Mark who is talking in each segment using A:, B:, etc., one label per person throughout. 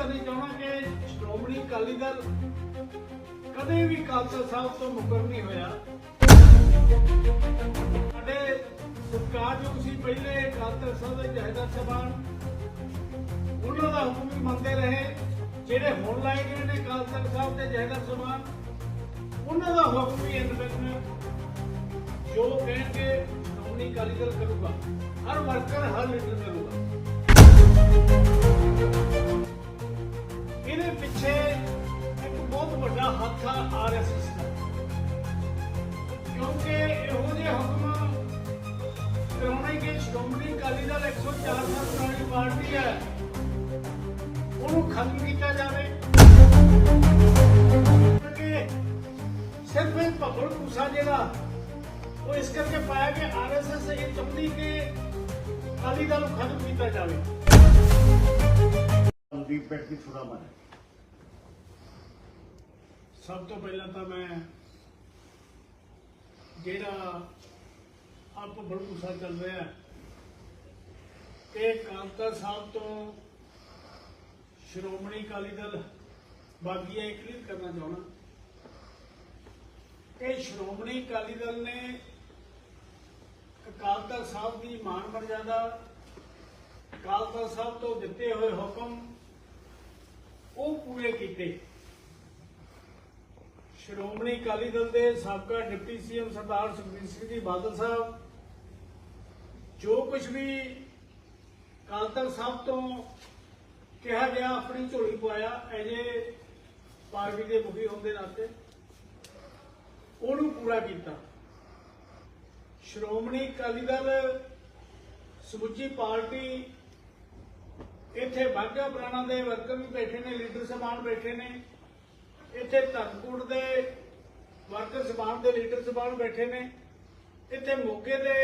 A: ਕਰਨੀ ਚਾਹੁੰਦਾ ਕਿ ਸ਼੍ਰੋਮਣੀ ਅਕਾਲੀ ਦਲ ਕਦੇ ਵੀ ਖਾਲਸਾ ਸਾਹਿਬ ਤੋਂ ਮੁਕਰ ਨਹੀਂ ਹੋਇਆ। ਸਾਡੇ ਸਤਿਕਾਰਯੋਗ ਸੀ ਪਹਿਲੇ ਖਾਲਸਾ ਸਾਹਿਬ ਦੇ ਜਹੇਦਾਰ ਸਭਾਨ ਉਹਨਾਂ ਦਾ ਹੁਕਮ ਵੀ ਮੰਨਦੇ ਰਹੇ। ਜਿਹੜੇ ਹੁਣ ਲਾਏ ਗਏ ਨੇ ਖਾਲਸਾ ਸਾਹਿਬ ਦੇ ਜਹੇਦਾਰ ਸਭਾਨ ਉਹਨਾਂ ਦਾ ਹੁਕਮ ਵੀ ਇੰਦ ਵਿੱਚ ਜੋ ਕਹਿਣਗੇ, ਸ਼੍ਰੋਮਣੀ ਅਕਾਲੀ ਦਲ ਕਰੂਗਾ। ਹਰ ਵਰਕਰ, ਹਰ ਲੀਡਰ ਕਰੂਗਾ। ਵੱਡਾ ਆਰਐਸਐਸ ਦਾ ਕਿਉਂਕਿ ਇਹੋ ਜਿਹੇ ਹੁਕਮ ਕਰਾਉਣੇ ਕਿ ਸ਼੍ਰੋਮਣੀ ਅਕਾਲੀ ਦਲ 104 ਸਾਲ ਪੁਰਾਣੀ ਪਾਰਟੀ ਹੈ, ਉਹਨੂੰ ਖਤਮ ਕੀਤਾ ਜਾਵੇ। ਕਿ ਸਿਰਫ ਇਹ ਭਗੜ ਭੂਸਾ ਜਿਹੜਾ, ਉਹ ਇਸ ਕਰਕੇ ਪਾਇਆ ਕਿ ਆਰਐਸਐਸ ਇਹ ਚਾਹੁੰਦੀ ਕਿ ਅਕਾਲੀ ਦਲ ਨੂੰ ਖਤਮ ਕੀਤਾ ਜਾਵੇ।
B: ਕੁਲਦੀਪ ਪੈਟ ਦੀ ਥੋੜਾ ਮਾਰੇ
A: ਸਭ ਤੋਂ ਪਹਿਲਾਂ ਤਾਂ ਮੈਂ ਜਿਹੜਾ ਆਪ ਬੜੂਸਾ ਚੱਲ ਰਿਹਾ ਇਹ ਕਿ ਕਾਂਤਾ ਸਾਹਿਬ ਤੋਂ ਸ਼੍ਰੋਮਣੀ ਅਕਾਲੀ ਦਲ ਬਾਗੀਆ ਇਹ ਕਲੀਅਰ ਕਰਨਾ ਚਾਹਣਾ ਕਿ ਸ਼੍ਰੋਮਣੀ ਅਕਾਲੀ ਦਲ ਨੇ ਅਕਾਲ ਤਖਤ ਸਾਹਿਬ ਦੀ ਮਾਨ ਮਰਜ਼ਾਦਾ ਅਕਾਲ ਤਖਤ ਸਾਹਿਬ ਤੋਂ ਦਿੱਤੇ ਹੋਏ ਹੁਕਮ ਉਹ ਪੂਰੇ ਕੀਤੇ। ਸ਼੍ਰੋਮਣੀ ਅਕਾਲੀ ਦਲ ਦੇ ਸਾਬਕਾ ਡਿਪਟੀ ਸੀਐਮ ਸਰਦਾਰ ਸੁਖਬੀਰ ਸਿੰਘ ਜੀ ਬਾਦਲ ਸਾਹਿਬ, ਜੋ ਕੁਝ ਵੀ ਅਕਾਲ ਤਖਤ ਸਾਹਿਬ ਤੋਂ ਕਿਹਾ ਗਿਆ, ਆਪਣੀ ਝੋਲੀ ਪਵਾਇਆ ਐਜੇ ਪਾਰਟੀ ਦੇ ਮੁਖੀ ਹੋਣ ਦੇ ਨਾਤੇ ਉਹਨੂੰ ਪੂਰਾ ਕੀਤਾ। ਸ਼੍ਰੋਮਣੀ ਅਕਾਲੀ ਦਲ ਸਮੁੱਚੀ ਪਾਰਟੀ ਇੱਥੇ ਬਾਗਾ ਪੁਰਾਣਾ ਦੇ ਵਰਕਰ ਵੀ ਬੈਠੇ ਨੇ, ਲੀਡਰ ਸਮਾਨ ਬੈਠੇ ਨੇ। ਇੱਥੇ ਧਰਮਕੋਟ ਦੇ ਵਰਕਰ ਸਮਾਨ ਦੇ ਲੀਡਰ ਸਮਾਨ ਬੈਠੇ ਨੇ। ਇੱਥੇ ਮੋਗੇ ਦੇ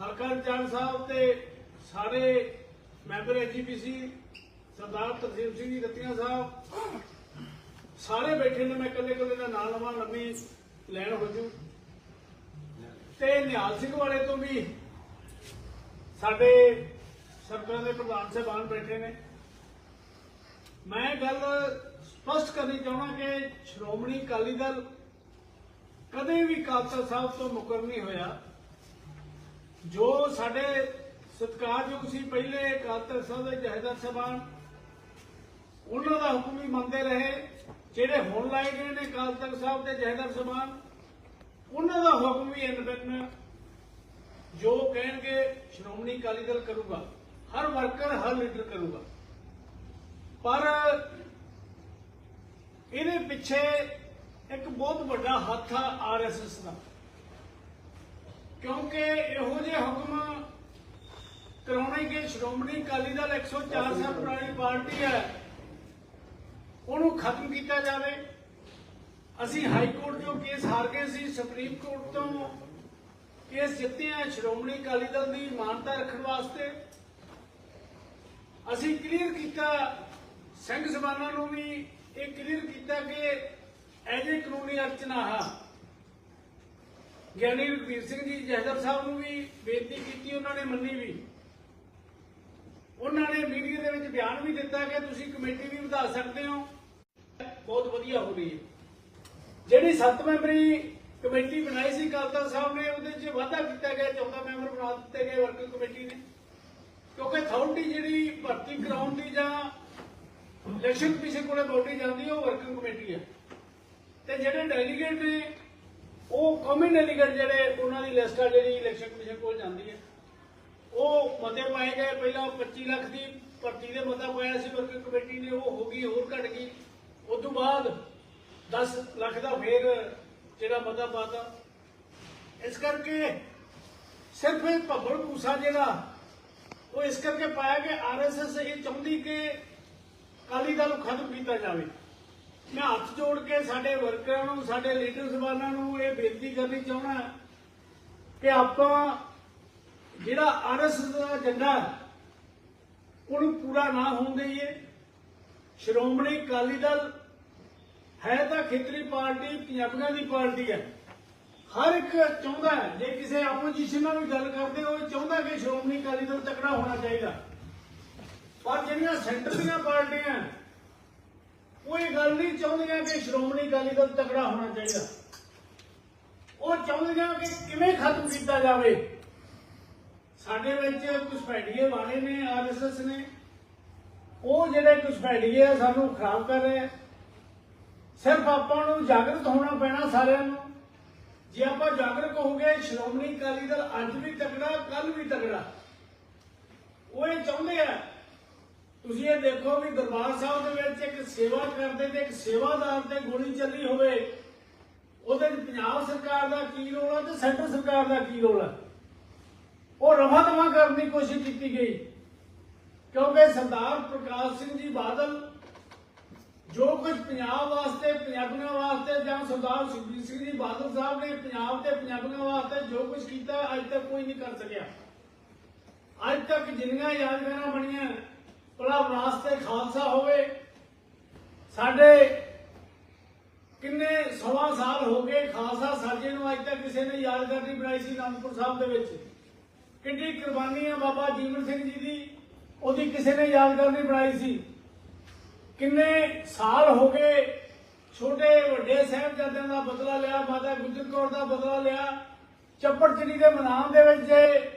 A: ਹਲਕਾ ਇੰਚਾਰਜ ਸਾਹਿਬ ਤੇ ਸਾਰੇ ਮੈਂਬਰ ਐਜੀਪੀਸੀ ਸਰਦਾਰ ਤਰਸੀਮ ਸਿੰਘ ਜੀ, ਰਤੀਆ ਸਾਹਿਬ, ਸਾਰੇ ਬੈਠੇ ਨੇ। ਮੈਂ ਇਕੱਲੇ ਇਕੱਲੇ ਦਾ ਨਾਂ ਲਵਾਂ, ਲੰਮੀ ਲੈਣ ਹੋ ਜੂ। ਤੇ ਨਿਹਾਲ ਸਿੰਘ ਵਾਲੇ ਤੋਂ ਵੀ ਸਾਡੇ ਸਰਕਾਰ ਦੇ ਪ੍ਰਧਾਨ ਸਾਹਿਬਾਨ ਬੈਠੇ ਨੇ। ਮੈਂ ਗੱਲ ਸਪਸ਼ਟ ਕਰਨੀ ਚਾਹੁੰਦਾ ਕਿ ਸ਼੍ਰੋਮਣੀ ਅਕਾਲੀ ਦਲ ਕਦੇ ਵੀ ਖਾਲਸਾ ਸਾਹਿਬ ਤੋਂ ਮੁਕਰ ਨਹੀਂ ਹੋਇਆ। ਜੋ ਸਾਡੇ ਸਤਿਕਾਰਯੋਗ ਸੀ, ਪਹਿਲੇ ਅਕਾਲ ਤਖਤ ਸਾਹਿਬ ਦੇ ਜਹੇਦਾਰ ਸਾਹਿਬਾਨ, ਉਹਨਾਂ ਦਾ ਹੁਕਮ ਵੀ ਮੰਨਦੇ ਰਹੇ। ਜਿਹੜੇ ਹੁਣ ਲਾਏ ਗਏ ਨੇ ਅਕਾਲ ਤਖਤ ਸਾਹਿਬ ਦੇ ਜਹੇਦਾਰ ਸਾਹਿਬਾਨ, ਉਹਨਾਂ ਦਾ ਹੁਕਮ ਵੀ ਇੰਦ ਵਿੱਚ ਜੋ ਕਹਿਣਗੇ, ਸ਼੍ਰੋਮਣੀ ਅਕਾਲੀ ਦਲ ਕਰੂਗਾ। ਹਰ ਵਰਕਰ ਹਰ ਲੀਡਰ ਕਰੂਗਾ। ਪਰ ਇਹਦੇ ਪਿੱਛੇ ਇੱਕ ਬਹੁਤ ਵੱਡਾ ਹੱਥ ਆ ਆਰਐਸਐਸ ਦਾ। ਕਿਉਂਕਿ ਇਹੋ ਜਿਹੇ ਹੁਕਮ ਕਰਾਉਣੇ ਕਿ ਸ਼੍ਰੋਮਣੀ ਅਕਾਲੀ ਦਲ 104 ਸਾਲ ਪੁਰਾਣੀ ਪਾਰਟੀ ਹੈ ਉਹਨੂੰ ਖਤਮ ਕੀਤਾ ਜਾਵੇ। ਅਸੀਂ ਹਾਈ ਕੋਰਟ ਜੋ ਕੇਸ ਹਾਰ ਗਏ ਸੀ ਸੁਪਰੀਮ ਕੋਰਟ ਤੋਂ ਕੇਸ ਜਿੱਤੇ ਆ ਸ਼੍ਰੋਮਣੀ ਅਕਾਲੀ ਦਲ ਦੀ ਮਾਨਤਾ ਰੱਖਣ ਵਾਸਤੇ। ਅਸੀਂ ਕਲੀਅਰ ਕੀਤਾ ਸਿੰਘ ਸਭਾਨਾਂ ਨੂੰ ਵੀ ਇਹ ਕਲੀਅਰ ਕੀਤਾ ਕਿ ਐਜੇ ਕਾਨੂੰਨੀ ਅਰਚਨਾ ਆ। ਗਿਆਨੀ ਰਘਵੀਰ ਸਿੰਘ ਜੀ ਜਹਦਰ ਸਾਹਿਬ ਨੂੰ ਵੀ ਬੇਨਤੀ ਕੀਤੀ, ਉਹਨਾਂ ਨੇ ਮੰਨੀ ਵੀ। ਉਹਨਾਂ ਨੇ ਮੀਡੀਆ ਦੇ ਵਿੱਚ ਬਿਆਨ ਵੀ ਦਿੱਤਾ ਕਿ ਤੁਸੀਂ ਕਮੇਟੀ ਵੀ ਵਧਾ ਸਕਦੇ ਹੋ। ਬਹੁਤ ਵਧੀਆ ਹੋ ਰਹੀ ਹੈ ਜਿਹੜੀ ਸੱਤ ਮੈਂਬਰੀ ਕਮੇਟੀ ਬਣਾਈ ਸੀ ਕਾਲਤਾ ਸਾਹਿਬ ਨੇ, ਉਹਦੇ 'ਚ ਵਾਧਾ ਕੀਤਾ ਗਿਆ 14 ਮੈਂਬਰ ਬਣਾ ਦਿੱਤੇ ਗਏ ਵਰਕਿੰਗ ਕਮੇਟੀ ਨੇ। ਕਿਉਂਕਿ ਅਥਾਰਟੀ ਜਿਹੜੀ ਭਰਤੀ ਕਰਾਉਣ ਦੀ ਜਾਂ ਇਲੈਕਸ਼ਨ ਕਮਿਸ਼ਨ ਕੋਲੇ ਬੋਡੀ ਜਾਂਦੀ ਹੈ ਉਹ ਵਰਕਿੰਗ ਕਮੇਟੀ ਹੈ ਤੇ ਜਿਹੜੇ ਡੈਲੀਗੇਟ ਨੇ, ਉਹ ਕੌਮੀ ਡੈਲੀਗੇਟ ਜਿਹੜੇ ਉਹਨਾਂ ਦੀ ਲਿਸਟ ਆ, ਜਿਹੜੀ ਇਲੈਕਸ਼ਨ ਕਮਿਸ਼ਨ ਕੋਲ ਜਾਂਦੀ ਹੈ ਉਹ ਮਤੇ ਪਾਏ ਗਏ, ਪਹਿਲਾਂ 25 ਲੱਖ ਦੀ ਭਰਤੀ ਦੇ ਮਤਾ ਪਾਇਆ ਸੀ ਵਰਕਿੰਗ ਕਮੇਟੀ ਨੇ, ਉਹ ਹੋ ਗਈ, ਹੋਰ ਘਟ ਗਈ। ਉਸ ਤੋਂ ਬਾਅਦ 10 ਲੱਖ ਦਾ ਫੇਰ ਜਿਹੜਾ ਮਤਾ ਪਾਤਾ। ਇਸ ਕਰਕੇ ਸਿਰਫ ਇਹ ਭਗੜ ਭੂਸਾ ਜਿਹੜਾ, ਉਹ ਇਸ ਕਰਕੇ ਪਾਇਆ ਕਿ ਆਰਐਸਐਸ ਇਹ ਚਾਹੁੰਦੀ ਕਿ ਅਕਾਲੀ ਦਲ ਨੂੰ ਖਤਮ ਕੀਤਾ ਜਾਵੇ। ਮੈਂ ਹੱਥ ਜੋੜ ਕੇ ਸਾਡੇ ਵਰਕਰਾਂ ਨੂੰ, ਸਾਡੇ ਲੀਡਰ ਸਭਾਨਾਂ ਨੂੰ ਇਹ ਬੇਨਤੀ ਕਰਨੀ ਚਾਹੁੰਦਾ ਕਿ ਆਪਾਂ ਜਿਹੜਾ ਆਰਐਸਐਸ ਦਾ ਏਜੰਡਾ ਉਹਨੂੰ ਪੂਰਾ ਨਾ ਹੋਣ ਦੇਈਏ। ਸ਼੍ਰੋਮਣੀ ਅਕਾਲੀ ਦਲ ਹੈ ਤਾਂ ਖੇਤਰੀ ਪਾਰਟੀ ਪੰਜਾਬੀਆਂ ਦੀ ਪਾਰਟੀ ਹੈ। ਹਰ ਇੱਕ ਚਾਹੁੰਦਾ ਜੇ ਕਿਸੇ ਆਪੋਜੀਸ਼ਨ ਨਾਲ ਵੀ ਗੱਲ ਕਰਦੇ ਹੋ ਚਾਹੁੰਦਾ ਕਿ ਸ਼੍ਰੋਮਣੀ ਅਕਾਲੀ ਦਲ ਤਕੜਾ ਹੋਣਾ ਚਾਹੀਦਾ। ਪਰ ਜਿਹੜੀਆਂ ਸੈਂਟਰ ਦੀਆਂ ਪਾਰਟੀਆਂ ਉਹ ਇਹ ਗੱਲ ਨਹੀਂ ਚਾਹੁੰਦੀਆਂ ਕਿ ਸ਼੍ਰੋਮਣੀ ਅਕਾਲੀ ਦਲ ਤਕੜਾ ਹੋਣਾ ਚਾਹੀਦਾ। ਉਹ ਚਾਹੁੰਦੀਆਂ ਕਿ ਕਿਵੇਂ ਖਤਮ ਕੀਤਾ ਜਾਵੇ। ਸਾਡੇ ਵਿੱਚ ਕੁਝ ਭੈੜੀਏ ਵਾਲੇ ਨੇ ਆਰਐਸਐਸ ਨੇ। ਉਹ ਜਿਹੜੇ ਕੁਝ ਭੈੜੀਏ ਆ, ਸਾਨੂੰ ਖਰਾਬ ਕਰ ਰਹੇ ਆ। ਸਿਰਫ ਆਪਾਂ ਨੂੰ ਜਾਗਰਤ ਹੋਣਾ ਪੈਣਾ ਸਾਰਿਆਂ ਨੂੰ। ਜੇ ਆਪਾਂ ਜਾਗਰੂਕ ਗਏ ਸ਼੍ਰੋਮਣੀ ਅਕਾਲੀ ਦਲ ਅੱਜ ਵੀ ਤਕੜਾ ਕੱਲ ਵੀ ਤਕੜਾ। ਉਹ ਇਹ ਚਾਹੁੰਦੇ ਆ ਤੁਸੀਂ ਇਹ ਦੇਖੋ ਵੀ ਦਰਬਾਰ ਸਾਹਿਬ ਦੇ ਵਿੱਚ ਇੱਕ ਸੇਵਾ ਕਰਦੇ ਤੇ ਇੱਕ ਸੇਵਾਦਾਰ ਤੇ ਗੋਲੀ ਚੱਲੀ ਹੋਵੇ, ਉਹਦੇ ਵਿੱਚ ਪੰਜਾਬ ਸਰਕਾਰ ਦਾ ਕੀ ਰੋਲ ਹੈ ਤੇ ਸੈਂਟਰ ਸਰਕਾਰ ਦਾ ਕੀ ਰੋਲ ਹੈ ਉਹ ਰਫਾ ਦਫਾ ਕਰਨ ਦੀ ਕੋਸ਼ਿਸ਼ ਕੀਤੀ ਗਈ। ਕਿਉਂਕਿ ਸਰਦਾਰ ਪ੍ਰਕਾਸ਼ ਸਿੰਘ ਜੀ ਬਾਦਲ ਜੋ ਕੁਝ ਪੰਜਾਬ ਵਾਸਤੇ, ਪੰਜਾਬੀਆਂ ਵਾਸਤੇ ਜਾਂ ਸਰਦਾਰ ਸੁਖਬੀਰ ਸਿੰਘ ਜੀ ਬਾਦਲ ਸਾਹਿਬ ਨੇ ਪੰਜਾਬ ਤੇ ਪੰਜਾਬੀਆਂ ਵਾਸਤੇ ਜੋ ਕੁਝ ਕੀਤਾ, ਅੱਜ ਤੱਕ ਕੋਈ ਨਹੀਂ ਕਰ ਸਕਿਆ। ਅੱਜ ਤੱਕ ਜਿੰਨੀਆਂ ਯਾਦਗਾਰਾਂ ਬਣੀਆਂ ਭਲਾ ਵਾਸਤੇ ਖਾਲਸਾ ਹੋਵੇ। ਸਾਡੇ ਕਿੰਨੇ ਸਵਾ ਸਾਲ ਹੋ ਗਏ ਖਾਲਸਾ ਸਾਜੇ ਨੂੰ ਅੱਜ ਤੱਕ ਕਿਸੇ ਨੇ ਯਾਦਗਾਰ ਨਹੀਂ ਬਣਾਈ ਸੀ ਅਨੰਦਪੁਰ ਸਾਹਿਬ ਦੇ ਵਿੱਚ। ਕਿੰਨੀ ਕੁਰਬਾਨੀ ਹੈ ਬਾਬਾ ਜੀਵਨ ਸਿੰਘ ਜੀ ਦੀ, ਉਹਦੀ ਕਿਸੇ ਨੇ ਯਾਦਗਾਰ ਨਹੀਂ ਬਣਾਈ ਸੀ। ਕਿੰਨੇ ਸਾਲ ਹੋ ਗਏ ਛੋਟੇ ਵੱਡੇ ਸਾਹਿਬਜ਼ਾਦਿਆਂ ਦਾ ਬਦਲਾ ਲਿਆ, ਮਾਤਾ ਗੁਜਰ ਕੌਰ ਦਾ ਬਦਲਾ ਲਿਆ ਚੱਪੜਚਿੜੀ ਦੇ ਮੈਦਾਨ ਦੇ ਵਿੱਚ ਜੇ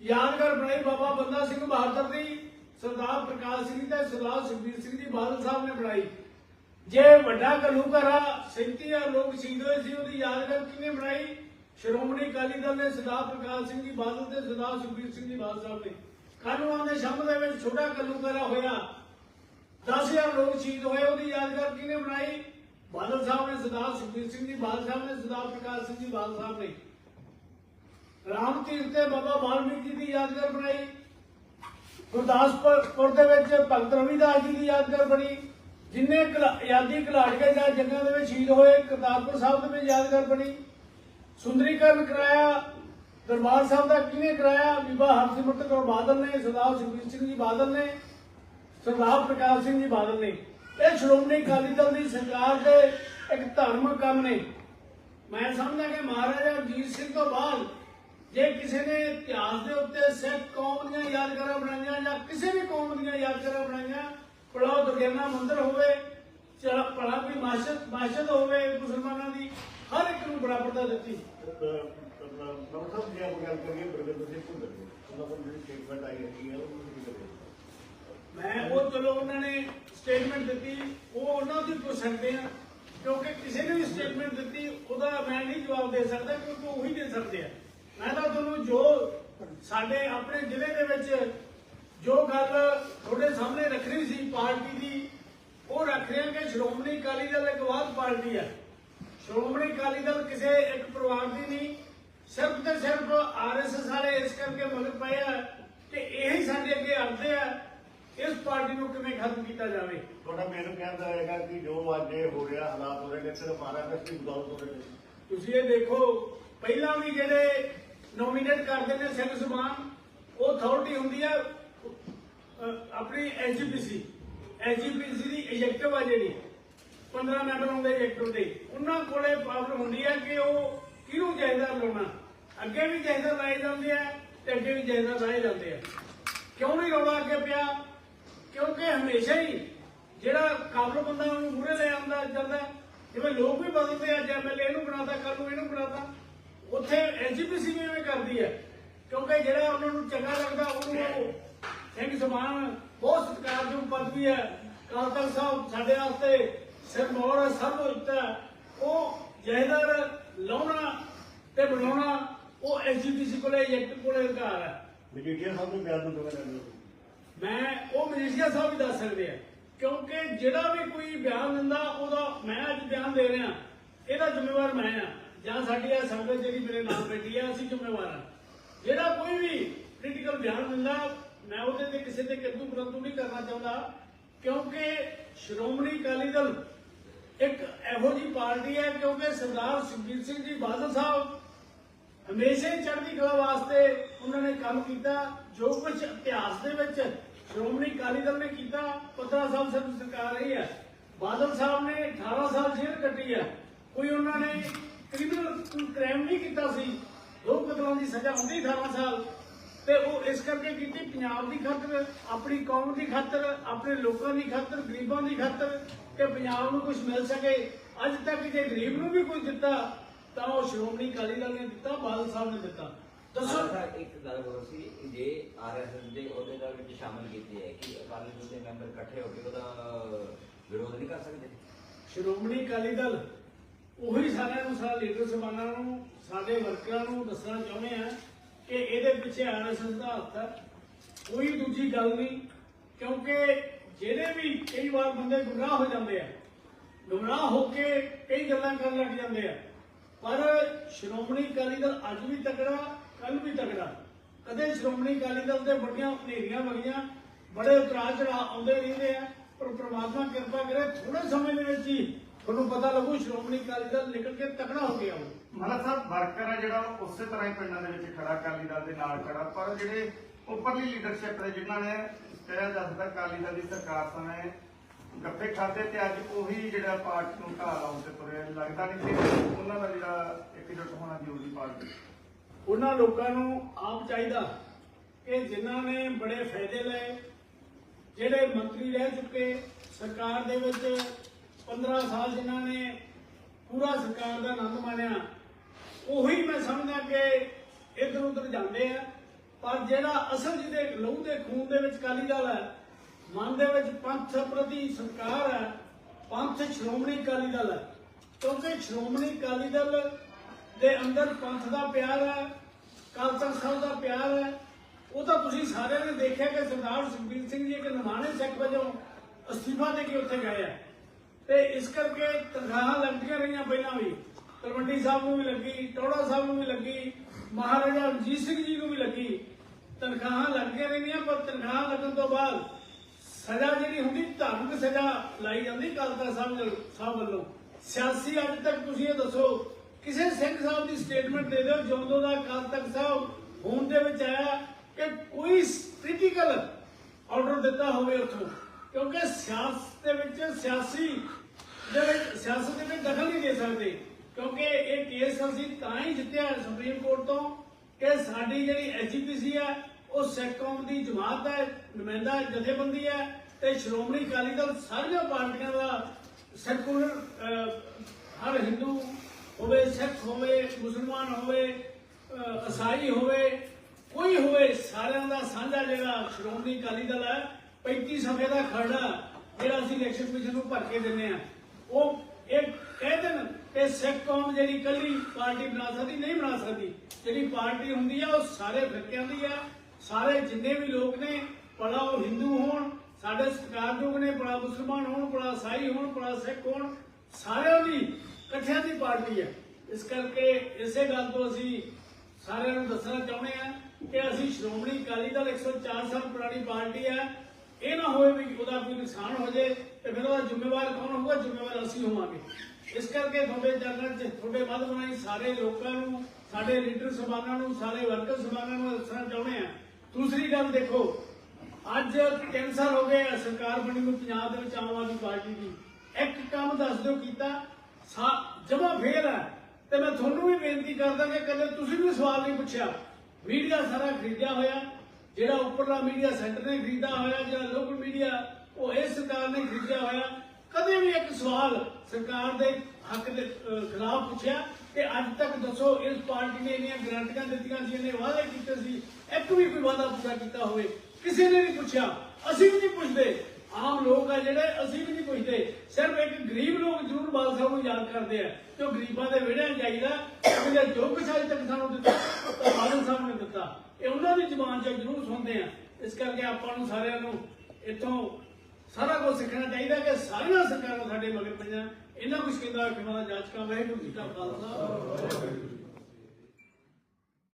A: ਯਾਦਗਾਰ ਬਣਾਈ ਬਾਬਾ ਬੰਦਾ ਸਿੰਘ ਬਹਾਦਰ ਦੀ। ਸਰਦਾਰ ਪ੍ਰਕਾਸ਼ ਸਿੰਘ ਤੇ ਸਰਦਾਰ ਸੁਖਬੀਰ ਸਿੰਘ ਜੀ ਬਾਦਲ ਸਾਹਿਬ ਨੇ ਬਣਾਈ। ਜੇ ਵੱਡਾ ਘਲੂਘਾਰਾ 37000 ਲੋਕ ਸ਼ਹੀਦ ਹੋਏ ਸੀ, ਉਹਦੀ ਯਾਦਗਾਰ ਕਿਹਨੇ ਬਣਾਈ? ਸ਼੍ਰੋਮਣੀ ਅਕਾਲੀ ਦਲ ਨੇ ਸਰਦਾਰ ਪ੍ਰਕਾਸ਼ ਸਿੰਘ ਜੀ ਬਾਦਲ ਤੇ ਸਰਦਾਰ ਸੁਖਬੀਰ ਸਿੰਘ ਜੀ ਬਾਦਲ ਸਾਹਿਬ ਨੇ। ਕਾਨੂੰਨਾਂ ਦੇ ਸ਼ਬਦ ਦੇ ਵਿੱਚ ਛੋਟਾ ਘਲੂਘਾਰਾ ਹੋਇਆ। 10000 ਲੋਕ ਸ਼ਹੀਦ ਹੋਏ, ਉਹਦੀ ਯਾਦਗਾਰ ਕਿਹਨੇ ਬਣਾਈ? ਬਾਦਲ ਸਾਹਿਬ ਨੇ, ਸਰਦਾਰ ਸੁਖਬੀਰ ਸਿੰਘ ਜੀ ਬਾਦਲ ਸਾਹਿਬ ਨੇ, ਸਰਦਾਰ ਪ੍ਰਕਾਸ਼ ਸਿੰਘ ਜੀ ਬਾਦਲ ਸਾਹਿਬ ਨੇ। ਰਾਮ ਤੀਰਥ ਤੇ ਬਾਬਾ ਵਾਲਮੀਕ ਜੀ ਦੀ ਯਾਦਗਾਰ ਬਣਾਈ। ਗੁਰਦਾਸਪੁਰ ਦੇ ਵਿੱਚ ਭਗਤ ਰਵਿਦਾਸ ਜੀ ਦੀ ਯਾਦਗਾਰ ਬਣੀ, ਜਿੰਨੇ ਆਜ਼ਾਦੀ ਘਲਾਟ ਜਾਂ ਜੰਗਾਂ ਦੇ ਵਿੱਚ ਸ਼ਹੀਦ ਹੋਏ, ਕਰਤਾਰਪੁਰ ਸਾਹਿਬ ਦੇ ਵਿੱਚ ਯਾਦਗਾਰ ਬਣੀ। ਸੁੰਦਰੀਕਰਨ ਕਰਾਇਆ, ਦਰਬਾਰ ਸਾਹਿਬ ਦਾ ਕਿਹਨੇ ਕਰਾਇਆ? ਬੀਬਾ ਹਰਸਿਮਰਤ ਕੌਰ ਬਾਦਲ ਨੇ, ਸਰਦਾਰ ਸੁਖਬੀਰ ਸਿੰਘ ਜੀ ਬਾਦਲ ਨੇ, ਸਰਦਾਰ ਪ੍ਰਕਾਸ਼ ਸਿੰਘ ਜੀ ਬਾਦਲ ਨੇ। ਇਹ ਸ਼੍ਰੋਮਣੀ ਅਕਾਲੀ ਦਲ ਦੀ ਸਰਕਾਰ ਦੇ ਇੱਕ ਧਾਰਮਿਕ ਕੰਮ ਨੇ। ਮੈਂ ਸਮਝਦਾ ਕਿ ਮਹਾਰਾਜਾ ਰਣਜੀਤ ਸਿੰਘ ਤੋਂ ਬਾਅਦ ਜੇ ਕਿਸੇ ਨੇ ਇਤਿਹਾਸ ਦੇ ਉੱਤੇ ਸਿੱਖ ਕੌਮ ਦੀਆਂ ਯਾਦਗਾਰਾਂ ਬਣਾਈਆਂ ਜਾਂ ਕਿਸੇ ਵੀ ਕੌਮ ਦੀਆਂ ਯਾਦਗਾਰਾਂ ਬਣਾਈਆਂ, ਭਲਾ ਦੁਰਗਿਆਨਾ ਮੰਦਿਰ ਹੋਵੇ ਚਾਹ ਭਲਾ ਕੋਈ ਮਸਜਿਦ ਮਸਜਿਦ ਹੋਵੇ ਮੁਸਲਮਾਨਾਂ ਦੀ, ਹਰ ਇੱਕ ਨੂੰ ਬਰਾਬਰਤਾ ਦਿੱਤੀ।
B: ਨਮਸਕਾਰ ਸਾਹਿਬ ਆਪਾਂ ਗੱਲ ਕਰੀਏ ਬਰਗਰ ਦੇ ਭੁੱਲ ਗਏ ਉਹਨਾਂ ਕੋਲ ਜਿਹੜੀ ਸਟੇਟਮੈਂਟ ਆਈ ਹੈਗੀ ਹੈ ਉਹ ਕੀ ਕਰੇ
A: ਮੈਂ ਉਹ ਚਲੋ ਉਹਨਾਂ ਨੇ ਸਟੇਟਮੈਂਟ ਦਿੱਤੀ, ਉਹ ਉਹਨਾਂ ਦੀ ਪੁੱਛ ਸਕਦੇ ਆ, ਕਿਉਂਕਿ ਕਿਸੇ ਨੇ ਵੀ ਸਟੇਟਮੈਂਟ ਦਿੱਤੀ, ਉਹਦਾ ਮੈਂ ਨਹੀਂ ਜਵਾਬ ਦੇ ਸਕਦਾ, ਕਿਉਂਕਿ ਉਹੀ ਦੇ ਸਕਦੇ ਆ। ਮੈਂ ਤਾਂ ਤੁਹਾਨੂੰ ਜੋ ਸਾਡੇ ਆਪਣੇ ਜ਼ਿਲ੍ਹੇ ਦੇ ਵਿੱਚ ਜੋ ਗੱਲ ਤੁਹਾਡੇ ਸਾਹਮਣੇ ਰੱਖਣੀ ਸੀ ਪਾਰਟੀ ਦੀ ਉਹ ਰੱਖ ਰਹੇ ਕਿ ਸ਼੍ਰੋਮਣੀ ਅਕਾਲੀ ਦਲ ਇੱਕ ਵਾਦ ਪਾਰਟੀ ਹੈ। ਸ਼੍ਰੋਮਣੀ ਅਕਾਲੀ ਦਲ ਕਿਸੇ ਇੱਕ ਪਰਿਵਾਰ ਦੀ ਨਹੀਂ ਸਿਰਫ ਤੇ ਸਿਰਫ ਆਰਐਸਐਸ ਵਾਲੇ ਇਸ ਕਰਕੇ ਮਗਰ ਪਏ ਆ ਕਿ ਇਹੀ ਸਾਡੇ ਅੱਗੇ ਅੜਦੇ ਆ ਇਸ ਪਾਰਟੀ ਨੂੰ ਕਿਵੇਂ ਖਤਮ ਕੀਤਾ ਜਾਵੇ?
B: ਤੁਹਾਡਾ ਮੈਨੂੰ ਕਹਿੰਦਾ ਹੈਗਾ ਕਿ ਜੋ ਅੱਜ ਇਹ ਹੋ ਰਿਹਾ ਹਾਲਾਤ ਹੋ ਰਹੇ ਨੇ ਸਿਰਫ ਮਹਾਰਾਸ਼ਟਰ ਦੀ ਬਦੌਲਤ ਹੋ ਰਹੇ ਨੇ।
A: ਤੁਸੀਂ ਇਹ ਦੇਖੋ ਪਹਿਲਾਂ ਵੀ ਜਿਹੜੇ ਨੋਮੀਨੇਟ ਕਰਦੇ ਨੇ ਸਿੰਘ ਸੁਭਾਨ ਉਹ ਅਥਾਰਟੀ ਹੁੰਦੀ ਆ ਅਹ, ਆਪਣੀ ਐਸਜੀਪੀਸੀ ਐਸਜੀਪੀਸੀ ਦੀ ਐਗਜ਼ੈਕਟਿਵ ਆ ਜਿਹੜੀ। 15 ਮੈਂਬਰ ਹੁੰਦੇ ਐਗਜ਼ੈਕਟਿਵ ਦੇ। ਉਹਨਾਂ ਕੋਲੇ ਪਾਵਰ ਹੁੰਦੀ ਆ ਕਿ ਉਹ ਕਿਹਨੂੰ ਜਾਇਦਾਦ ਲਾਉਣਾ? ਅੱਗੇ ਵੀ ਜਾਇਦਾਦ ਲਾਏ ਜਾਂਦੇ ਆ ਤੇ ਅੱਗੇ ਵੀ ਜਾਇਦਾਦ ਲਾਏ ਜਾਂਦੇ ਆ। ਕਿਉਂ ਨਹੀਂ ਰੌਲਾ ਅੱਗੇ ਪਿਆ? ਕਿਉਂਕਿ ਹਮੇਸ਼ਾ ਹੀ ਜਿਹੜਾ ਕਾਬਲ ਬੰਦਾ ਉਹਨੂੰ ਮੂਹਰੇ ਲੈ ਆਉਂਦਾ ਜਾਂਦਾ ਜਿਵੇਂ ਲੋਕ ਵੀ ਬਦਲਦੇ ਆ ਐਮਐਲਏ ਇਹਨੂੰ ਬਣਾਤਾ ਕੱਲ ਨੂੰ ਇਹਨੂੰ ਬਣਾਤਾ। ਉੱਥੇ ਐਸਜੀਪੀਸੀ ਵੀ ਐਵੇਂ ਕਰਦੀ ਹੈ ਕਿਉਂਕਿ ਜਿਹੜਾ ਉਹਨਾਂ ਨੂੰ ਚੰਗਾ ਲੱਗਦਾ ਉਹਨੂੰ ਉਹ ਸਿੰਘ ਸਮਾਨ ਬਹੁਤ ਸਤਿਕਾਰਯੋਗ ਪਦਵੀ ਹੈ। ਅਕਾਲ ਤਖਤ ਸਾਹਿਬ ਸਾਡੇ ਵਾਸਤੇ ਸਿਰਮੌਰ ਸਭ ਉੱਤੇ। ਉਹ ਜਾਇਦਾਦ ਲਾਉਣਾ ਤੇ ਬਣਾਉਣਾ ਉਹ ਐਸਜੀਪੀਸੀ ਕੋਲੇ ਐਕਟ ਕੋਲੇ ਅਧਿਕਾਰ ਹੈ।
B: ਮਜੀਠੀਆ ਸਾਹਿਬ ਨੂੰ ਬਿਆਨ ਹੋ
A: ਮੈਂ ਉਹ ਮਜੀਠੀਆ ਸਾਹਿਬ ਵੀ ਦੱਸ ਸਕਦੇ ਆ ਕਿਉਂਕਿ ਜਿਹੜਾ ਵੀ ਕੋਈ ਬਿਆਨ ਦਿੰਦਾ ਉਹਦਾ ਮੈਂ ਅੱਜ ਬਿਆਨ ਦੇ ਰਿਹਾ। ਇਹਦਾ ਜ਼ਿੰਮੇਵਾਰ ਮੈਂ ਆ ਜਾਂ ਸਾਡੀ ਆ ਸੰਗਤ ਜਿਹੜੀ ਮੇਰੇ ਨਾਲ ਬੈਠੀ ਆ, ਅਸੀਂ ਜ਼ਿੰਮੇਵਾਰ ਆ। ਜਿਹੜਾ ਕੋਈ ਵੀ ਕ੍ਰਿਟੀਕਲ ਬਿਆਨ ਦਿੰਦਾ, ਮੈਂ ਉਹਦੇ ਤੇ ਕਿਸੇ ਤੇ ਕਿੰਤੂ ਪਰੰਤੂ ਨਹੀਂ ਕਰਨਾ ਚਾਹੁੰਦਾ, ਕਿਉਂਕਿ ਸ਼੍ਰੋਮਣੀ ਅਕਾਲੀ ਦਲ ਇੱਕ ਇਹੋ ਜੀ ਪਾਰਟੀ ਹੈ, ਕਿਉਂਕਿ ਸਰਦਾਰ ਸੁਖਬੀਰ ਸਿੰਘ ਜੀ ਬਾਦਲ ਸਾਹਿਬ ਹਮੇਸ਼ਾ ਹੀ ਚੜ੍ਹਦੀ ਕਲਾ ਵਾਸਤੇ ਉਹਨਾਂ ਨੇ ਕੰਮ ਕੀਤਾ, ਜੋ ਕੁਝ ਇਤਿਹਾਸ ਦੇ ਵਿੱਚ ਸ਼੍ਰੋਮਣੀ ਅਕਾਲੀ ਦਲ ਨੇ ਕੀਤਾ 15 ਸਾਲ ਸਰ ਸਰਕਾਰ ਰਹੀ ਹੈ। ਬਾਦਲ ਸਾਹਿਬ ਨੇ 18 ਸਾਲ ਜੇਲ੍ਹ ਕੱਟੀ ਹੈ। ਕੋਈ ਉਹਨਾਂ ਨੇ ਕ੍ਰਿਮੀਨਲ ਕ੍ਰਾਈਮ ਨਹੀਂ ਕੀਤਾ ਸੀ। ਦੋ ਕਤਲਾਂ ਦੀ ਸਜ਼ਾ ਹੁੰਦੀ 18 ਸਾਲ। ਤੇ ਉਹ ਇਸ ਕਰਕੇ ਕੀਤੀ ਪੰਜਾਬ ਦੀ ਖਾਤਰ ਆਪਣੀ ਕੌਮ ਦੀ ਖਾਤਰ ਆਪਣੇ ਲੋਕਾਂ ਦੀ ਖਾਤਰ ਗਰੀਬਾਂ ਦੀ ਖਾਤਰ ਕਿ ਪੰਜਾਬ ਨੂੰ ਕੁਝ ਮਿਲ ਸਕੇ। ਅੱਜ ਤੱਕ ਜੇ ਗਰੀਬ ਨੂੰ ਵੀ ਕੁਝ ਦਿੱਤਾ ਤਾਂ ਉਹ ਸ਼੍ਰੋਮਣੀ ਅਕਾਲੀ ਦਲ ਨੇ ਦਿੱਤਾ ਬਾਦਲ ਸਾਹਿਬ ਨੇ ਦਿੱਤਾ। ਦੱਸੋ।
C: ਸਰ ਇੱਕ ਗੱਲ ਹੋਰ ਸੀ ਜੇ ਆਰਐਸਐਸ ਦੇ ਅਹੁਦੇਦਾਰ ਵਿੱਚ ਸ਼ਾਮਲ ਕੀਤੇ ਹੈ ਕਿ ਅਕਾਲੀ ਦਲ ਦੇ ਮੈਂਬਰ ਇਕੱਠੇ ਹੋ ਕੇ ਉਹਦਾ ਵਿਰੋਧ ਨਹੀਂ ਕਰ ਸਕਦੇ?
A: ਸ਼੍ਰੋਮਣੀ ਅਕਾਲੀ ਦਲ? ਉਹੀ ਸਾਰਿਆਂ ਨੂੰ, ਸਾਰਾ ਲੀਡਰ ਸਮਾਨਾਂ ਨੂੰ, ਸਾਡੇ ਵਰਕਰਾਂ ਨੂੰ ਦੱਸਣਾ ਚਾਹੁੰਦੇ ਆ ਕਿ ਇਹਦੇ ਪਿੱਛੇ ਆਰਐਸਐਸ ਦਾ ਹੱਥ ਹੈ। ਕੋਈ ਦੂਜੀ ਗੱਲ ਨਹੀਂ, ਕਿਉਂਕਿ ਜਿਹੜੇ ਵੀ ਕਈ ਵਾਰ ਬੰਦੇ ਗੁੰਮਰਾਹ ਹੋ ਜਾਂਦੇ ਆ, ਗੁੰਮਰਾਹ ਹੋ ਕੇ ਕਈ ਗੱਲਾਂ ਕਰਨ ਲੱਗ ਜਾਂਦੇ ਆ, ਪਰ ਸ਼੍ਰੋਮਣੀ ਅਕਾਲੀ ਦਲ ਅੱਜ ਵੀ ਤਕੜਾ ਕੱਲ ਵੀ ਤਕੜਾ। ਕਦੇ ਸ਼੍ਰੋਮਣੀ ਅਕਾਲੀ ਦਲ ਦੇ ਵੱਡੀਆਂ ਹਨੇਰੀਆਂ ਵਗੀਆਂ ਬੜੇ ਉਤਰਾਅ ਚੜਾਅ ਆਉਂਦੇ ਰਹਿੰਦੇ ਆ, ਪਰ ਪ੍ਰਮਾਤਮਾ ਕਿਰਪਾ ਕਰੇ ਥੋੜੇ ਸਮੇਂ ਦੇ ਵਿੱਚ ਹੀ ਤੁਹਾਨੂੰ ਪਤਾ ਲੱਗੂ ਸ਼੍ਰੋਮਣੀ ਅਕਾਲੀ ਦਲ ਨਿਕਲ ਕੇ ਤਕੜਾ ਹੋ ਗਿਆ ਉਹ
D: ਮਤਲਬ ਸਾਹਿਬ ਵਰਕਰ ਹੈ ਜਿਹੜਾ ਉਹ ਉਸੇ ਤਰ੍ਹਾਂ ਹੀ ਪਿੰਡਾਂ ਦੇ ਵਿੱਚ ਖੜਾ ਅਕਾਲੀ ਦਲ ਦੇ ਨਾਲ ਖੜਾ। ਪਰ ਜਿਹੜੇ ਉੱਪਰਲੀ ਲੀਡਰਸ਼ਿਪ ਦੇ ਜਿਨ੍ਹਾਂ ਨੇ ਕਿਹਾ ਜਾ ਸਕਦਾ ਅਕਾਲੀ ਦਲ ਦੀ ਸਰਕਾਰ ਸਮੇਂ ਗੱਫੇ ਖਾਦੇ ਤੇ ਅੱਜ ਉਹੀ ਜਿਹੜਾ ਪਾਰਟੀ ਨੂੰ ਢਾਹ ਲਾਉਣ ਤੇ ਤੁਰੇ ਲੱਗਦਾ ਨਹੀਂ ਕਿ ਉਹਨਾਂ ਦਾ ਜਿਹੜਾ ਇਕਜੁੱਟ ਹੋਣਾ ਜ਼ਰੂਰੀ ਪਾਰਟੀ
A: ਉਹਨਾਂ ਲੋਕਾਂ ਨੂੰ ਆਪ ਚਾਹੀਦਾ ਕਿ ਜਿਨ੍ਹਾਂ ਨੇ ਬੜੇ ਫਾਇਦੇ ਲਏ ਜਿਹੜੇ ਮੰਤਰੀ ਰਹਿ ਚੁੱਕੇ ਸਰਕਾਰ ਦੇ ਵਿੱਚ 15 ਸਾਲ ਜਿਨ੍ਹਾਂ ਨੇ ਪੂਰਾ ਸਰਕਾਰ ਦਾ ਆਨੰਦ ਮਾਣਿਆ, ਉਹੀ ਮੈਂ ਸਮਝਦਾ ਕਿ ਇੱਧਰ ਉੱਧਰ ਜਾਂਦੇ ਆ, ਪਰ ਜਿਹੜਾ ਅਸਲ ਜਿਹਦੇ ਲਹੂ ਦੇ ਖੂਨ ਦੇ ਵਿੱਚ ਕਾਲੀ ਦਲ ਹੈ, ਮਨ ਦੇ ਵਿੱਚ ਪੰਥ ਪ੍ਰਤੀ ਸਰਕਾਰ ਹੈ, ਪੰਥ ਸ਼੍ਰੋਮਣੀ ਅਕਾਲੀ ਦਲ ਹੈ। ਕਿਉਂਕਿ ਸ਼੍ਰੋਮਣੀ ਅਕਾਲੀ ਦਲ ਦੇ ਅੰਦਰ ਪੰਥ ਦਾ ਪਿਆਰ ਹੈ, ਅਕਾਲ ਤਖਤ ਸਾਹਿਬ ਦਾ ਪਿਆਰ ਹੈ, ਉਹ ਤਾਂ ਤੁਸੀਂ ਸਾਰਿਆਂ ਨੇ ਦੇਖਿਆ ਕਿ ਸਰਦਾਰ ਸੁਖਬੀਰ ਸਿੰਘ ਜੀ ਇੱਕ ਨਿਮਾਣੇ ਸਿੱਖ ਵਜੋਂ ਅਸਤੀਫਾ ਦੇ ਕੇ ਉੱਥੇ ਗਏ ਆ। ਤੇ ਇਸ ਕਰਕੇ ਤਨਖਾਹਾਂ ਲੱਗਦੀਆਂ ਰਹੀਆਂ ਪਹਿਲਾਂ ਵੀ। ਤਲਵੰਡੀ ਸਾਹਿਬ ਨੂੰ ਵੀ ਲੱਗੀ, ਟੋੜਾ ਸਾਹਿਬ ਨੂੰ ਵੀ ਲੱਗੀ, ਮਹਾਰਾਜਾ ਰਣਜੀਤ ਸਿੰਘ ਜੀ ਨੂੰ ਵੀ ਲੱਗੀ। ਤਨਖਾਹਾਂ ਲੱਗਦੀਆਂ ਰਹੀਆਂ, ਪਰ ਤਨਖਾਹ ਲੱਗਣ ਤੋਂ ਬਾਅਦ ਸਜ਼ਾ ਜਿਹੜੀ ਹੁੰਦੀ, ਧਾਰਮਿਕ ਸਜ਼ਾ ਲਾਈ ਜਾਂਦੀ ਕਾਲਕਾ ਸਾਹਿਬ ਸਾਹਿਬ ਵੱਲੋਂ। ਸਿਆਸੀ ਅੱਜ ਤੱਕ ਤੁਸੀਂ ਇਹ ਦੱਸੋ, ਕਿਸੇ ਸਿੰਘ ਸਾਹਿਬ ਦੀ ਸਟੇਟਮੈਂਟ ਦੇ ਦਿਓ, ਜਦੋਂ ਦਾ ਕਾਲ ਤੱਕ ਸਾਹਿਬ ਹੋਣ ਦੇ ਵਿੱਚ ਆਇਆ ਕਿ ਕੋਈ ਕ੍ਰਿਟੀਕਲ ਆਰਡਰ ਦਿੱਤਾ ਹੋਵੇ ਉੱਥੋਂ। ਕਿਉਂਕਿ ਸਿਆਸਤ ਦੇ ਵਿੱਚ ਸਿਆਸੀ ਦੇ ਵਿੱਚ ਸਿਆਸਤ ਦੇ ਵਿੱਚ ਦਖਲ ਨਹੀਂ ਦੇ ਸਕਦੇ। ਕਿਉਂਕਿ ਇਹ ਕੇਸ ਅਸੀਂ ਤਾਂ ਹੀ ਜਿੱਤਿਆ ਸੁਪਰੀਮ ਕੋਰਟ ਤੋਂ ਕਿ ਸਾਡੀ ਜਿਹੜੀ ਐਜੀਪੀਸੀ ਹੈ ਉਹ ਸਿੱਖ ਕੌਮ ਦੀ ਜਮਾਤ ਹੈ, ਨੁਮਾਇੰਦਾ, ਜਥੇਬੰਦੀ ਹੈ ਤੇ ਸ਼੍ਰੋਮਣੀ ਅਕਾਲੀ ਦਲ ਸਾਰੀਆਂ ਪਾਰਟੀਆਂ ਦਾ ਸੈਕੂਲਰ ਹਰ ਹਿੰਦੂ ਹੋਵੇ, ਸਿੱਖ ਹੋਵੇ, ਮੁਸਲਮਾਨ ਹੋਵੇ ਈਸਾਈ ਹੋਵੇ, ਕੋਈ ਹੋਵੇ, ਸਾਰਿਆਂ ਦਾ ਸਾਂਝਾ ਜਿਹੜਾ ਸ਼੍ਰੋਮਣੀ ਅਕਾਲੀ ਦਲ ਹੈ 35 ਸਫੇ ਦਾ ਖਰੜਾ ਜਿਹੜਾ ਅਸੀਂ ਇਲੈਕਸ਼ਨ ਕਮਿਸ਼ਨ ਨੂੰ ਭਰ ਕੇ ਦਿੰਨੇ ਆ ਉਹ ਇਹ ਕਹਿ ਦੇਣ ਕਿ ਸਿੱਖ ਕੌਮ ਜਿਹੜੀ ਕੱਲੀ ਪਾਰਟੀ ਬਣਾ ਸਕਦੀ, ਨਹੀਂ ਬਣਾ ਸਕਦੀ। ਜਿਹੜੀ ਪਾਰਟੀ ਹੁੰਦੀ ਆ, ਉਹ ਸਾਰੇ ਫਿਰਕਿਆਂ ਦੀ ਆ। ਸਾਰੇ ਜਿੰਨੇ ਵੀ ਲੋਕ ਨੇ, ਭਲਾ ਉਹ ਹਿੰਦੂ ਹੋਣ, ਸਾਡੇ ਸਤਿਕਾਰਯੋਗ ਨੇ, ਭਲਾ ਮੁਸਲਮਾਨ ਹੋਣ, ਭਲਾ ਸਾਈ ਹੋਣ, ਭਲਾ ਸਿੱਖ ਹੋਣ, ਸਾਰਿਆਂ ਦੀ ਇਕੱਠਿਆਂ ਦੀ ਪਾਰਟੀ ਹੈ ਇਸ ਕਰਕੇ ਇਸੇ ਗੱਲ ਤੋਂ ਅਸੀਂ ਸਾਰਿਆਂ ਨੂੰ ਦੱਸਣਾ ਚਾਹੁੰਦੇ ਆ ਕਿ ਅਸੀਂ ਸ਼੍ਰੋਮਣੀ ਅਕਾਲੀ ਦਲ 104 ਸਾਲ ਪੁਰਾਣੀ ਪਾਰਟੀ ਹੈ ਇਹ ਨਾ ਹੋਵੇ ਵੀ ਉਹਦਾ ਕੋਈ ਨੁਕਸਾਨ ਹੋ ਜਾਏ ਤੇ ਫਿਰ ਉਹਦਾ ਜ਼ਿੰਮੇਵਾਰ ਕੌਣ ਹੋਊਗਾ? ਜ਼ਿੰਮੇਵਾਰ ਅਸੀਂ ਹੋਵਾਂਗੇ। ਇਸ ਕਰਕੇ ਤੁਹਾਡੇ ਚਰਨਾਂ 'ਚ ਤੁਹਾਡੇ ਮਾਧਿਅਮ ਰਾਹੀਂ ਸਾਰੇ ਲੋਕਾਂ ਨੂੰ, ਸਾਡੇ ਲੀਡਰ ਸਭਾਨਾਂ ਨੂੰ, ਸਾਰੇ ਵਰਕਰ ਸਭਾਨਾਂ ਨੂੰ ਦੱਸਣਾ ਚਾਹੁੰਦੇ ਆ ਦੂਸਰੀ ਗੱਲ ਦੇਖੋ, ਅੱਜ 3 ਸਾਲ ਹੋ ਗਏ ਸਰਕਾਰ ਬਣੀ ਨੂੰ ਪੰਜਾਬ ਦੇ ਵਿੱਚ ਆਮ ਆਦਮੀ ਪਾਰਟੀ ਦੀ। ਇੱਕ ਕੰਮ ਦੱਸ ਦਿਓ ਕੀਤਾ ਜਮਾ ਫੇਰ ਹੈ ਤੇ ਮੈਂ ਤੁਹਾਨੂੰ ਵੀ ਬੇਨਤੀ ਕਰਦਾ ਕਿ ਕਦੇ ਤੁਸੀਂ ਵੀ ਸਵਾਲ ਨਹੀਂ ਪੁੱਛਿਆ। ਮੀਡੀਆ ਸਾਰਾ ਖਰੀਦਿਆ ਹੋਇਆ। ਜਿਹੜਾ ਉੱਪਰਲਾ ਮੀਡੀਆ ਸੈਂਟਰ ਨੇ ਖਰੀਦਾ ਹੋਇਆ ਜਿਹੜਾ ਲੋਕਲ ਮੀਡੀਆ, ਉਹ ਇਸ ਸਰਕਾਰ ਨੇ ਖਰੀਦਿਆ ਹੋਇਆ, ਕਦੇ ਵੀ ਇੱਕ ਸਵਾਲ ਸਰਕਾਰ ਦੇ ਹੱਕ ਦੇ ਖਿਲਾਫ ਪੁੱਛਿਆ ਕਿ ਅੱਜ ਤੱਕ ਦੱਸੋ ਇਸ ਪਾਰਟੀ ਨੇ ਇੰਨੀਆਂ ਗਰੰਟੀਆਂ ਦਿੱਤੀਆਂ ਸੀ ਇਹਨੇ ਵਾਅਦੇ ਕੀਤੇ ਸੀ, ਇੱਕ ਵੀ ਕੋਈ ਵਾਅਦਾ ਪੂਰਾ ਕੀਤਾ ਹੋਵੇ, ਕਿਸੇ ਨੇ ਨਹੀਂ ਪੁੱਛਿਆ, ਅਸੀਂ ਵੀ ਨਹੀਂ ਪੁੱਛਦੇ। ਆਮ ਲੋਕ ਆ ਜਿਹੜੇ, ਅਸੀਂ ਵੀ ਨਹੀਂ ਪੁੱਛਦੇ। ਸਿਰਫ ਇੱਕ ਗਰੀਬ ਲੋਕ ਜ਼ਰੂਰ ਬਾਲ ਸਾਹਿਬ ਨੂੰ ਯਾਦ ਕਰਦੇ ਆ ਕਿ ਗਰੀਬਾਂ ਦੇ ਵਿਹੜਿਆਂ 'ਚ ਜਾਈਦਾ ਕਿ ਜੋ ਕੁਛ ਅਜੇ ਤੱਕ ਸਾਨੂੰ ਦਿੱਤਾ ਉਹ ਬਾਦਲ ਸਾਹਿਬ ਨੇ ਦਿੱਤਾ। ਇਹ ਉਹਨਾਂ ਦੀ ਜ਼ੁਬਾਨ 'ਚ ਜ਼ਰੂਰ ਸੁਣਦੇ ਆ। ਇਸ ਕਰਕੇ ਆਪਾਂ ਨੂੰ ਸਾਰਿਆਂ ਨੂੰ ਇੱਥੋਂ ਸਾਰਾ ਕੁਝ ਸਿੱਖਣਾ ਚਾਹੀਦਾ ਕਿ ਸਾਰੀਆਂ ਸਰਕਾਰਾਂ ਸਾਡੇ ਮਗਰ ਪਈਆਂ। ਇਹਨਾਂ ਕੁਝ ਕਹਿੰਦਾ ਕਿ ਮਾਦਾ ਜਾਚਕਾਂ, ਵਾਹਿਗੁਰੂ ਜੀ ਕਾ ਖਾਲਸਾ।